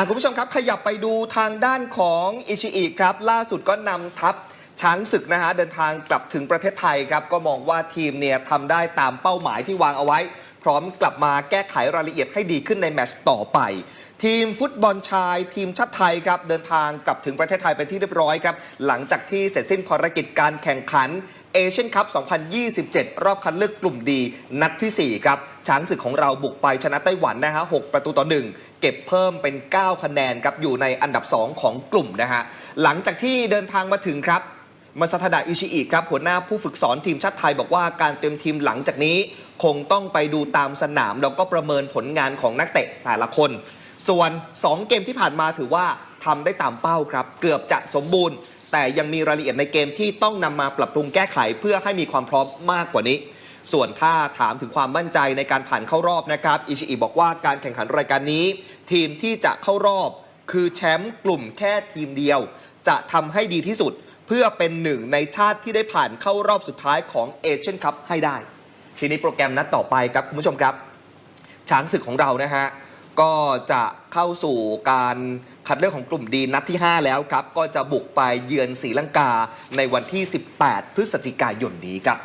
อะคุณผู้ชมครับขยับไปดูทางด้านของอิชิอิครับ ล่าสุดก็นำทัพช้างศึกนะฮะเดินทางกลับถึงประเทศไทยครับ ก็มองว่าทีมเนี่ยทำได้ตามเป้าหมายที่วางเอาไว้ พร้อมกลับมาแก้ไขรายละเอียดให้ดีขึ้นในแมตช์ต่อไป ทีมฟุตบอลชาย ทีมชาติไทยครับเดินทางกลับถึงประเทศไทยเป็นที่เรียบร้อยครับ หลังจากที่เสร็จสิ้นภารกิจการแข่งขันเอเชียนคัพ 2027 รอบคัดเลือกกลุ่มดี นัดทีสี่4 ครับ ช้างศึกของเราบุกไปชนะไต้หวันนะฮะ 6 ประตูต่อ 1 เก็บเพิ่มเป็น 9 คะแนนครับ อยู่ในอันดับ 2 ของกลุ่มนะฮะ หลังจากที่เดินทางมาถึงครับมาซาทาดะอิชิอิครับ หัวหน้าผู้ฝึกสอนทีมชาติไทยบอกว่าการเตรียมทีมหลังจากนี้ คงต้องไปดูตามสนามแล้วก็ประเมินผลงานของนักเตะแต่ละคน ส่วน 2 เกมที่ผ่านมาถือว่าทำได้ตามเป้าครับ เกือบจะสมบูรณ์ แต่ยังมีรายละเอียดในเกมที่ต้องนำมาปรับปรุงแก้ไขเพื่อให้มีความพร้อมมากกว่านี้ ส่วนถ้าถามถึงความมั่นใจในการผ่านเข้ารอบนะครับอิชิอิบอกว่าการแข่งขันรายการนี้ ทีมที่จะเข้ารอบ คือแชมป์กลุ่มแค่ทีมเดียว จะทำให้ดีที่สุดเพื่อเป็นหนึ่งในชาติที่ได้ผ่านเข้ารอบสุดท้ายของเอเชียนคัพให้ได้ ทีนี้โปรแกรมนัดต่อไปครับคุณผู้ชมครับ ช้างศึกของเรานะฮะ ก็จะ เข้าสู่การคัดเลือกของกลุ่มดีนัดที่ 5 แล้วครับ ก็จะบุกไปเยือนศรีลังกาในวันที่ 18 พฤศจิกายนนี้ครับ